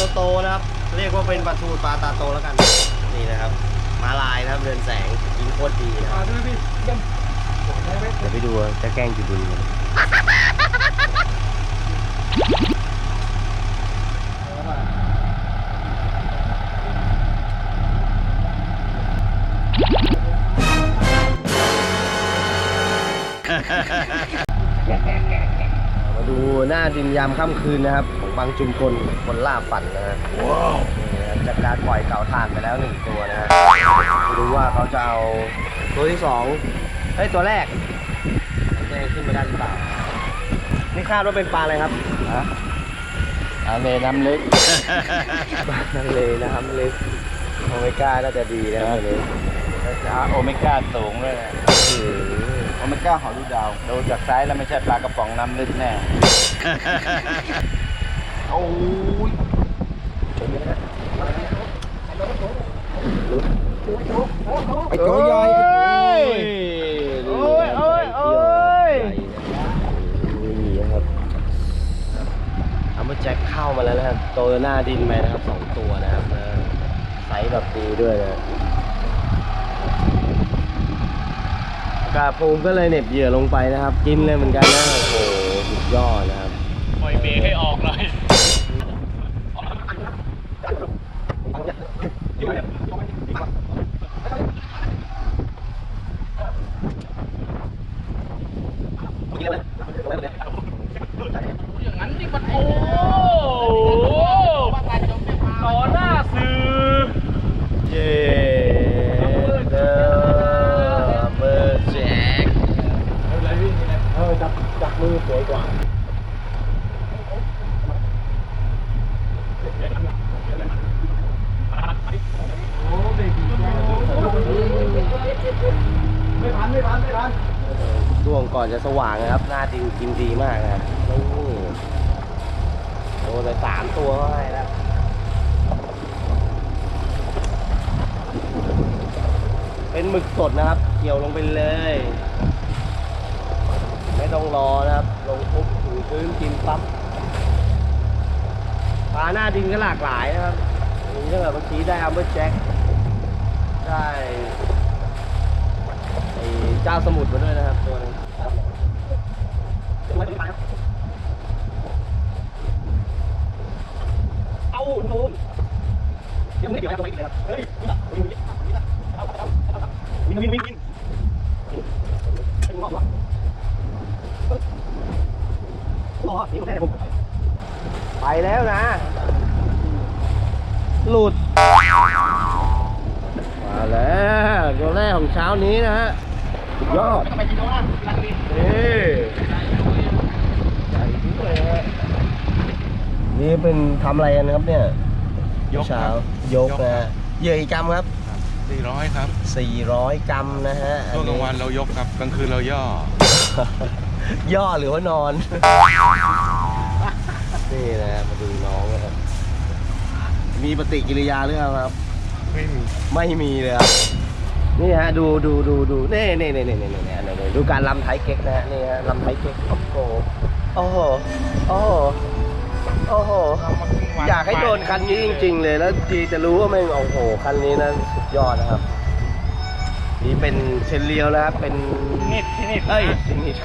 ไม่รู้ปลาโตๆนะครับ เรียกว่าเป็นปลาทูปลาตาโตแล้วกัน นี่นะครับมาลายนะครับเรือนแสงกินโคตรดีนะครับด้วยพี่เยี่ยมได้ไหมเดี๋ยวไปดูว่าจะแกล้งจุดบุญกันมาดูหน้าดินยามค่ำคืนนะครับของ บางจุมพลคนล่าฝันนะฮะนี่นะครับจากการปล่อยเก่าถ่านไปแล้วหนึ่งตัวนะฮะไม่รู้ว่าเขาจะเอาตัวที่สองเฮ้ยตัวแรกจะขึ้นไปได้หรือเปล่า นี่คาดว่าเป็นปลาอะไรครับฮะอาเลน้ำลึกปลาทะเลนะครับเล็กโอเมก้าน่าจะดีนะครับตัวนี้จ้าโอเมก้าสูงเลยนะอืมโอเมก้าหอดูดาว ดูจากไซส์แล้วไม่ใช่ปลากระป๋องน้ำลึกแน่ โอ้ยไอตัวใหญ่โอ้ยโอ้ยโอ้ยนี่ครับเอามาแจ็คเข้ามาแล้วนะครับโตหน้าดินไปนะครับสองตัวนะครับไซส์แบบดีด้วยนะกาภูมิก็เลยเน็บเหยื่อลงไปนะครับ กินเลยเหมือนกันนะโอ้โหสุดยอดนะครับปล่อยเบรให้ออกเลย อย่างนั้นดิมันโอ้ต่อหน้าสื่อ เย้เดอเบอร์แจ็ค อะไรพี่อะไร เออจับจับมือสวยกว่า โอ้เบรก ไม่พันไม่พันช่วงก่อนจะสว่างนะครับ หน้าดินกินดีมากนะครับนี่โอ้แต่สามตัวให้แล้วเป็นหมึกสดนะครับ เกี่ยวลงไปเลย ไม่ต้องรอนะครับ ลงปุ๊บถึงพื้นกินปั๊บปลาหน้าดินก็หลากหลายนะครับนี่ถ้าแบบเมื่อกี้ได้อัมเบอร์แจ็คได้ เจ้าสมุทรมาด้วยนะครับตัวหนึงเอาโน่นยังไม่ได้เกี่ยวกับตัวอีกเลยครับเฮ้ยวินวินวินวินไปแล้วนะหลุดมาแล้วตัวแรกของเช้านี้นะฮะสุดยอดไปกินโดนะนี่ใหญ่ด้ว ยฮะนี่เป็นทำอะไรกันครับเนี่ยยกเช้าครับยกยกนะครัฮะบเหยื่อกี่กรัมครับสี่ร้อยครับ 400 กรัมนะฮะช่วงกลางวันเรายกครับกลางคืนเราย่อ ย่อหรือว่านอน นี่นะฮะมาดูน้องนะครับมีปฏิกิริยาหรือเปล่าครับ ไม่มี ไม่มีเลยครับ นี่ฮะดูดูดูดูเน่เน่เน่เน่เน่เน่เน่เน่ดูการลำไทยเก๊กนะฮะนี่ฮะลำไทยเก๊กโอ้โหโอ้โหโอ้โหอยากให้โดนคันนี้จริง ๆ เลยแล้วจีจะรู้ว่าแม่งโอ้โหคันนี้นั้นสุดยอดนะครับ นี่เป็นเชนเลียวนะครับเป็นนิดนิดเอ้ยนิด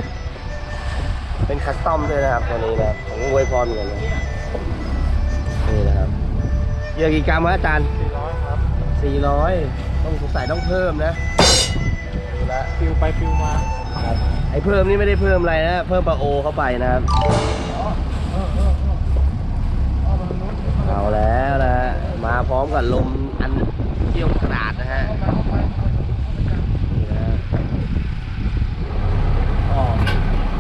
เป็นคัสตอมด้วยนะครับตัวนี้นะของอวยพรเหมือนกันนี่นะครับเยอะกี่กรัมครับอาจารย์สี่ร้อยครับสี่ร้อย ต้องสงสัยต้องเพิ่มนะดูแลวฟิวไปฟิวมาครับไอ้เพิ่มนี่ไม่ได้เพิ่มอะไรนะ เพิ่มปลาโอเข้าไปนะครับเอาแล้วนะฮะมาพร้อมกับลมอันเที่ยวกราดนะฮะนี่นะฮะอ๋อ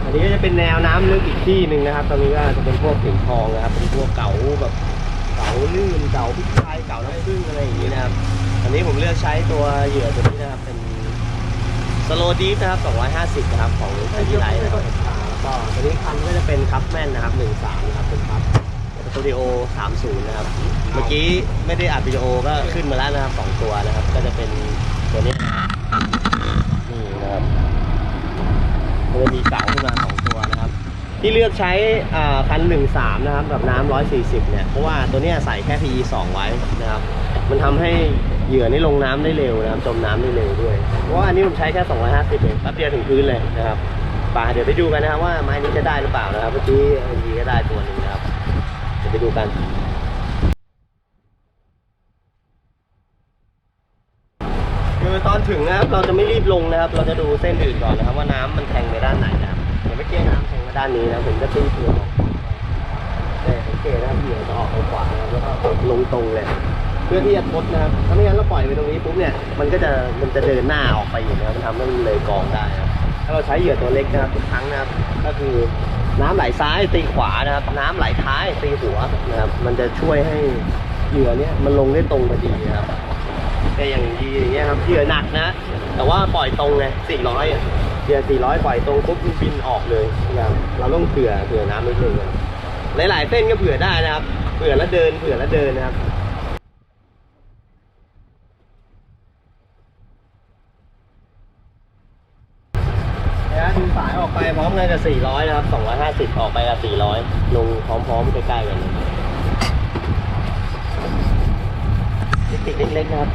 อันนี้ก็จะเป็นแนวน้ำลึกอีกที่หนึ่งนะครับตรงนี้ก็จะเป็นพวกสิงห์ทองนะครับ เป็นพวกเก๋าแบบเก๋าลื่นเก๋าพริกไทยเก๋าน้ำผึ้งอะไรอย่างนี้นะครับ อันนี้ผมเลือกใช้ตัวเหยื่อตัวนี้นะครับ เป็นสโลดีฟนะครับ250นะครับของไทยไลท์นะครับแล้วก็ตัวนี้คันก็จะเป็นคัพแมนนะครับ13นะครับเป็นคัพสตูดิโอ30นะครับ เมื่อกี้ไม่ได้อัดวิดีโอก็ขึ้นมาแล้วนะครับ2ตัวนะครับ ก็จะเป็นตัวนี้นี่นะครับมันจะมีเก๋าขึ้นมา2ตัวนะครับ ที่เลือกใช้คันหนึ่งสามนะครับกับน้ำร้อยสี่สิบเนี่ยเพราะว่าตัวนี้ใส่แค่ PE 2ไว้นะครับ มันทำให้ เหยื่อนี่ลงน้ำได้เร็วนะครับจมน้ำได้เร็วด้วยเพราะว่าอันนี้ผมใช้แค่ 250เองแป๊บเดียวถึงพื้นเลยนะครับป่าเดี๋ยวไปดูกันนะครับว่าไม้นี้จะได้หรือเปล่านะครับเมื่อกี้เมื่อกี้ก็ได้ตัวหนึ่งนะครับเดี๋ยวไปดูกันคือตอนถึงนะครับเราจะไม่รีบลงนะครับ เราจะดูเส้นอื่นก่อนนะครับว่าน้ำมันแทงไปด้านไหนนะครับเดี๋ยวเมื่อกี้น้ำแทงมาด้านนี้นะผมจะตีเปลือออกแต่สังเกตนะครับเหยื่อจะออกไปขวาแล้วก็ลงตรงเลย เพื่อที่จะทดนะครับถ้าไม่งั้นเราปล่อยไปตรงนี้ปุ๊บเนี่ยมันก็จะมันจะเดินหน้าออกไปอีกนะครับมันทำให้มันเลยกองได้นะครับถ้าเราใช้เหยื่อตัวเล็กนะครับทุกครั้งนะครับก็คือน้ำไหลซ้ายตีขวานะครับ น้ำไหลท้ายตีหัวนะครับ มันจะช่วยให้เหยื่อเนี่ยมันลงได้ตรงพอดีนะครับแต่อย่างดีอย่างเงี้ยครับเหยื่อหนักนะ แต่ว่าปล่อยตรงไง400อะเหยื่อ400ปล่อยตรงปุ๊บมันบินออกเลยนะครับเราต้องเผื่อเผื่อน้ำนิดนึงนะหลายๆเส้นก็เผื่อได้นะครับ เผื่อแล้วเดินเผื่อแล้วเดินนะครับ นะดูสายออกไปพร้อมกันกับ 400 นะครับ 250 ออกไปกับ400 ลงพร้อมๆใกล้ๆกันติดเล็กๆนะครับ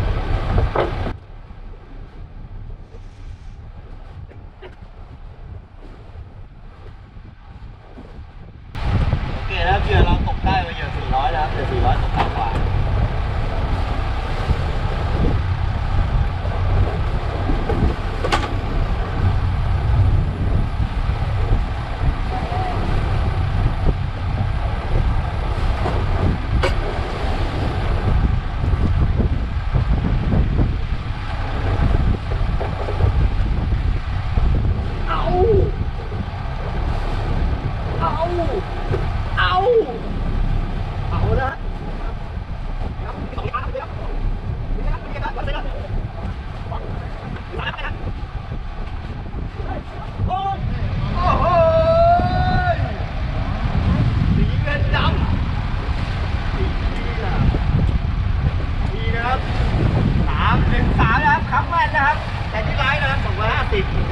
โอเคนะครับเหยื่อเราตกได้ไปเหยื่อ400นะครับแต่400ตกต่ำกว่า เอา เอา เอา เอานะโอ้โหสีเงินดำสีน่ะนี่นะครับสามหนึ่งสามนะครับครับแม่นนะครับ แต่ที่ร้ายนะครับ ส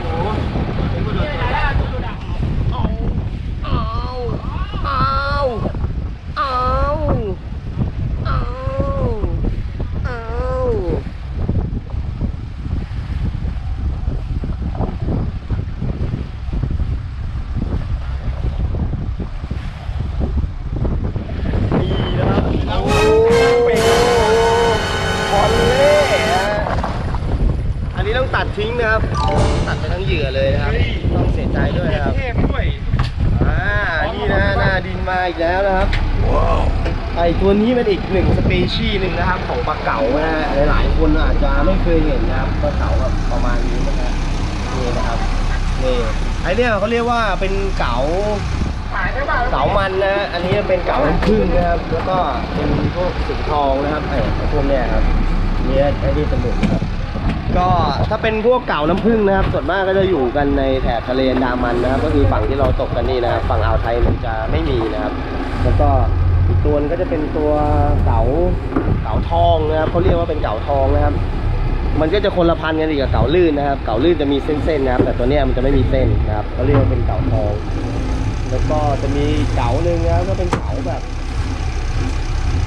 ต้องเสียใจด้วยนะครับเทพด้วยอ่านี่นะหน้าดินมาอีกแล้วนะครับไอตัวนี้เป็นอีกหนึ่งสเปชีหนึ่งนะครับของปลาเก๋านะฮะหลายๆคนอาจจะไม่เคยเห็นนะครับปลาเก๋าแบบประมาณนี้นะครับนี่นะครับนี่ไอเนี้ยเขาเรียกว่าเป็นเก๋าเปล่าเก๋ามันนะ อันนี้เป็นเก๋าน้ำผึ้งนะครับ แล้วก็เป็นพวกสีทองนะครับไอพวกเนี้ยครับเนี่ยไอ้นี่สนุกนะครับ ก็ถ้าเป็นพวกเก่าน้ำผึ้งนะครับ ส่วนมากก็จะอยู่กันในแถบทะเลดามันนะครับ ก็คือฝั่งที่เราตกกันนี่นะครับ ฝั่งอ่าวไทยมันจะไม่มีนะครับ แล้วก็อีกตัวนึงก็จะเป็นตัวเก๋าเก๋าทองนะครับเขาเรียกว่าเป็นเก๋าทองนะครับ มันก็จะคนละพันกันอีกกับเก๋าลื่นนะครับ เก๋าลื่นจะมีเส้นๆนะครับ แต่ตัวเนี้ยมันจะไม่มีเส้นนะครับเขาเรียกว่าเป็นเก๋าทอง แล้วก็จะมีเก๋าหนึ่งนะครับก็เป็นเก๋าแบบ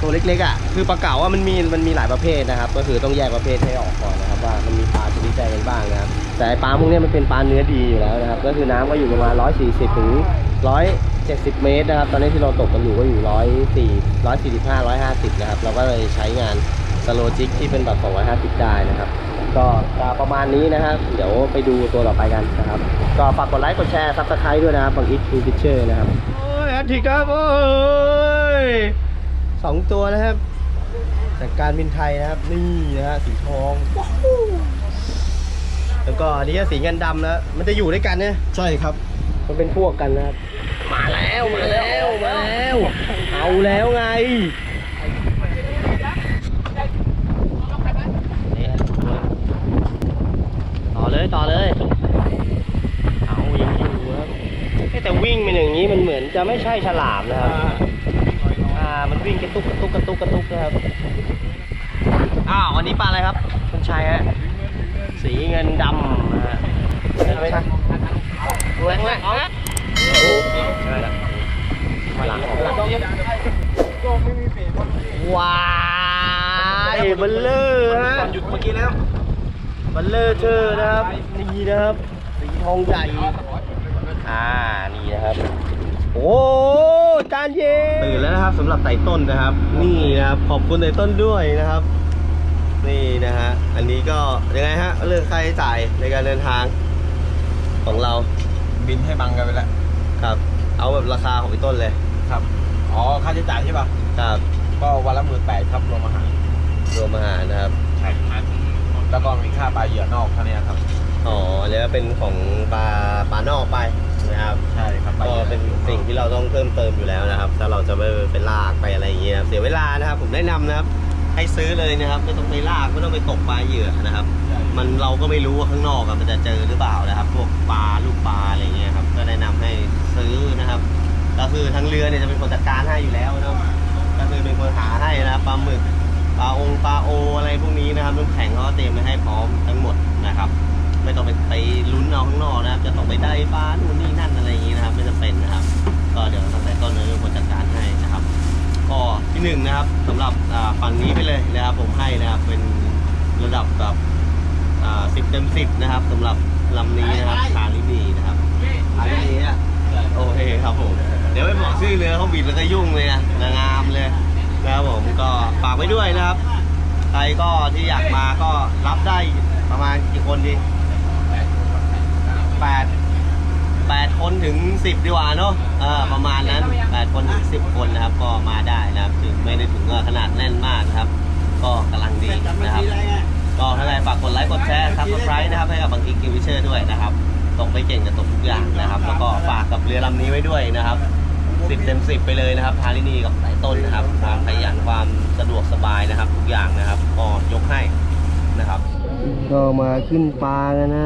ตัวเล็กๆอะคือปลาเก๋าอะมันมีมันมีหลายประเภทนะครับ ก็คือต้องแยกประเภทให้ออกก่อนนะครับว่ามันมีปลาชนิดใดกันบ้างนะครับ แต่ปลาพวกนี้มันเป็นปลาเนื้อดีอยู่แล้วนะครับ ก็คือน้ำก็อยู่ประมาณ140ถึง170 เมตรนะครับ ตอนนี้ที่เราตกกันอยู่ก็อยู่104 145 150นะครับ เราก็เลยใช้งานสโลจิกที่เป็นแบบ250 ได้นะครับ ก็ประมาณนี้นะครับ เดี๋ยวไปดูตัวต่อไปกันนะครับ ก็ฝากกดไลค์กดแชร์ซับสไครต์ด้วยนะครับฝั่งอีทคูพิเชอร์นะครับ โอ้ยแอตทิครับโอ้ย สองตัวนะครับ จากการบินไทยนะครับ นี่นะฮะสีทองว้าวแล้วก็อันนี้ก็สีเงินดำนะมันจะอยู่ด้วยกันเนี่ยใช่ครับ มันเป็นพวกกันนะครับ มาแล้วมาแล้วมาแล้ว เอาแล้วไงนี่ฮะต่อเลยต่อเลย เอายังอยู่ครับเอ๊ะแต่วิ่งเป็นอย่างนี้มันเหมือนจะไม่ใช่ฉลามนะครับอ่า มันวิ่งกระตุกกระตุกกระตุกกระตุกนะครับ อ้าวอันนี้ปลาอะไรครับคุณชัยฮะ สีเงินดำนะฮะใช่ไหมครับแรงแรงอ๋อโอ้ใช่แล้วหลังออกว้ายเบัลเลอร์ฮะหยุดเมื่อกี้แล้วบัลเลอร์เธอนะครับ นี่นะครับ สีทองใหญ่ อ่า นี่นะครับ โอ้จานเย็นตื่นแล้วนะครับสำหรับไต่ต้นนะครับ นี่นะครับขอบคุณไต่ต้นด้วยนะครับ นี่นะฮะอันนี้ก็ยังไงฮะเรื่องค่าใช้จ่ายในการเดินทางของเราบินให้บังกันไปแล้วครับ เอาแบบราคาของพี่ต้นเลยครับอ๋อค่าใช้จ่ายใช่ป่ะครับก็วันละหมื่นแปดครับรวมอาหารรวมอาหารนะครับใช่แล้วก็มีค่าปลาเหยื่อนอกเท่านี้ครับอ๋อแล้วเป็นของปลาปลานอกไปนะครับ ใช่ครับปลาก็เหยื่อเป็นสิ่งที่เราต้องเพิ่มเติมอยู่แล้วนะครับ ถ้าเราจะไม่ไปลากไปอะไรอย่างเงี้ยครับเสียเวลานะครับ ผมแนะนำนะครับ ให้ซื้อเลยนะครับไม่ต้องไปลากไม่ต้องไปตกปลาเหยื่อนะครับ มันเราก็ไม่รู้ว่าข้างนอกอะมันจะเจอหรือเปล่านะครับ พวกปลาลูกปลาอะไรเงี้ยครับก็แนะนำให้ซื้อนะครับ ก็คือทางเรือเนี่ยจะเป็นคนจัดการให้อยู่แล้วนะครับก็คือเป็นคนหาให้นะครับปลาหมึกปลาองปลาโออะไรพวกนี้นะครับน้ำแข็งเขาก็เตรียมไว้ให้พร้อมทั้งหมดนะครับ ไม่ต้องไปไปลุ้นเอาข้างนอกนะครับ จะต้องไปได้ปลานู่นนี่นั่นอะไร เป็นนะครับ ก็เดี๋ยวตั้งแต่ต้นเลยเป็นคนจัดการให้นะครับ ก็ที่หนึ่งนะครับสำหรับอ่าฝั่งนี้ไปเลยนะครับผมให้นะครับเป็นระดับแบบสิบเต็มสิบนะครับสำหรับลำนี้นะครับคาริบีนะครับคาริบีอะโอเคครับผมเดี๋ยวไปบอกชื่อเรือเขาบิดแล้วก็ยุ่งเลยนะนางงามเลยนะครับผมก็ฝากไว้ด้วยนะครับ ใครก็ที่อยากมาก็รับได้ประมาณกี่คนดีแปด แปดคนถึงสิบดีกว่าเนาะเออประมาณนั้นแปดคนถึงสิบคนนะครับ ก็มาได้นะครับถึงไม่ได้ถึงขนาดแน่นมากนะครับ ก็กำลังดีนะครับ ก็ถ้าใครฝากกดไลค์กดแชร์ซับสไครต์นะครับให้กับบางอีกิวิเชอร์ด้วยนะครับตกไม่เก่งแต่ตกทุกอย่างนะครับ แล้วก็ฝากกับเรือลำนี้ไว้ด้วยนะครับสิบเต็มสิบไปเลยนะครับทารินีกับสายต้นนะครับความขยันความสะดวกสบายนะครับ ทุกอย่างนะครับก็ยกให้นะครับ ก็มาขึ้นปลากันนะ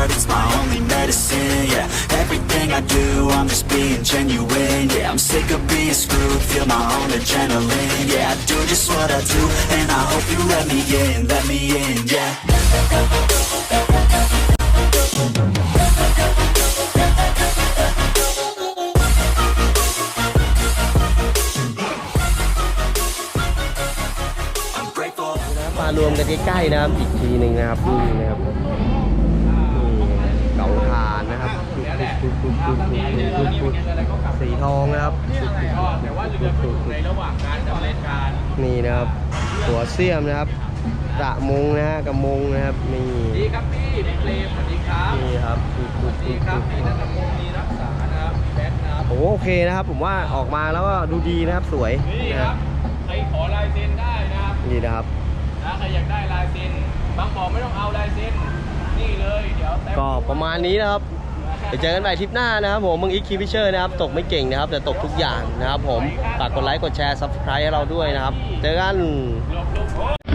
art, it's my only medicine. Yeah, everything I do, I'm just being genuine. Yeah, I'm sick of being screwed, feel my own adrenaline. Yeah, I do just what I do, and I hope you let me in, let me in. Yeah. มารวมกันใกล้ๆนะครับ อีกทีหนึ่งนะครับนี่นะครับ สีทองนะครับแต่ว่าเรือไปอยู่ในระหว่างการดำเนินการนี่นะครับ หัวเสียมนะครับกระมงนะฮะกระมงนะครับนี่ดีครับพี่พี่เปรมสวัสดีครับนี่ครับดีครับนี่นัทพงศ์มีรักษานะครับแบทนะครับโอ้โอเคนะครับ ผมว่าออกมาแล้วก็ดูดีนะครับสวยนี่นะคครัรับบใครขอลายเซ็นได้นะครับนี่นะครับนะใครอยากได้ลายเซ็นบางบอกไม่ต้องเอาลายเซ็นนี่เลยเดี๋ยวแต้มก็ประมาณนี้นะครับ เดี๋ยวเจอกันใหม่ทริปหน้านะครับผมมึงอีกคีพิเชอร์นะครับตกไม่เก่งนะครับ แต่ตกทุกอย่างนะครับผมฝากกดไลค์กดแชร์ซับสไครต์ให้เราด้วยนะครับ เจอกันหลบหลบ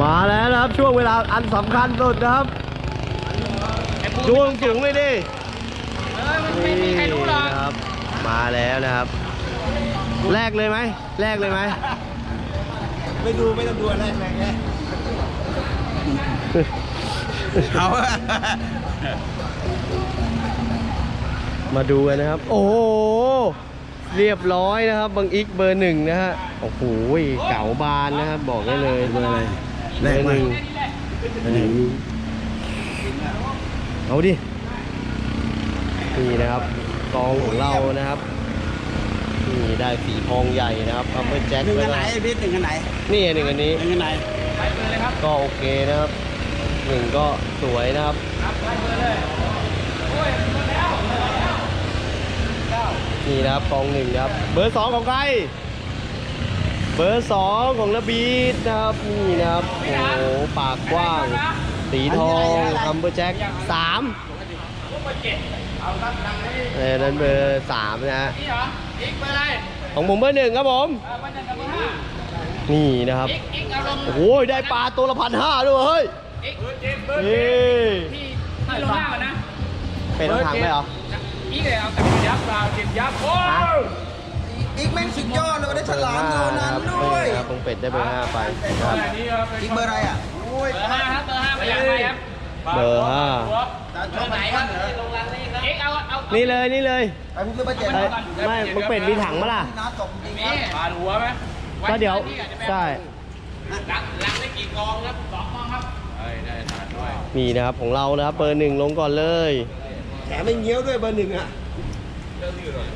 มาแล้วนะครับช่วงเวลาอันสำคัญสุดนะครับช่วงสูงเลยดิไม่มีใครรู้หรอกนี่นะครับ มาแล้วนะครับแลกเลยไหมแลกเลยไหมไม่ดูไม่ต้องดูอะไรแม่งแค่เอา มาดูกันนะครับ โอ้โหเรียบร้อยนะครับบางอีกเบอร์หนึ่งนะฮะโอ้โหเก๋าบานนะครับบอกได้เลยเบอร์อะไรเบอร์หนึ่งเบอร์หนึ่งเอาดินี่นะครับกองของเรานะครับนี่ได้สีทองใหญ่นะครับอัมเบอร์แจ็คหนึ่งด้วอัยนไหนนะไอ้พี่หนึ่งอันไหนนี่หนึ่งอันนี้หนึ่งอันไหนไปเบอร์เลยครับก็โอเคนะครับหนึ่งก็สวยนะครับครับไปเบอร์เลยโอ้ยเบอร์แล้วเบอร์แล้วเก้า นี่นะครับกองหนึ่งนะครับ เบอร์สองของใคร เบอร์สองของระบีดนะครับ นี่นะครับ โอ้โห ปากกว้าง สีทองอัมเบอร์แจ็คสามพวกเบอร์เจ็ดเอาตั้งตังค์ให้เออนั้นเบอร์สามนะฮะนี่เหรออีกเบอร์อะไรของผมเบอร์หนึ่งครับผมเออมันจะเบอร์ห้านี่นะครับอีกอีกเอาลงโอ้โหได้ปลาตัวละพันห้าด้วยเฮ้ยอีกเบอร์เจ็ดเบอร์นี่เจ็ดที่ที่ลงล่างอะนะ เป็นถังไปเหรอ อีกเลยเอาแต่ยับเปล่าเจ็ดยับโอ้ฮะยอีกแม่งสุดยอดเลยได้ฉเบอร์ลามห้าตัวนะนั้นครับด้วยนี่นะครับตรงเป็ดได้เบอร์ห้าไปนะครับอันนี้ครับเป็นอีกเบอร์อะไรอะเบอร์ห้าครับเบอร์ห้าไม่อยากไปครับเบอร์ห้าเบอร์ไหนครับลงรังนี่ครับเอ็กเอาเอานี่เลยนี่เลยไปมึงซื้อเบอร์เจ็ดเอ้ยไม่มึงเป็ดมีถังมาล่ะ น้าตกจริงมีครับปาดหัวไหมก็เดี๋ยว ใช่ หลังหลังได้กี่กองครับสองกองครับเฮ้ยได้ทานด้วย มีนะครับของเรานะครับ เบอร์หนึ่งลงก่อนเลย แถมไม่เงี้ยวด้วยเบอร์หนึ่งอะเรื่องอยู่เลย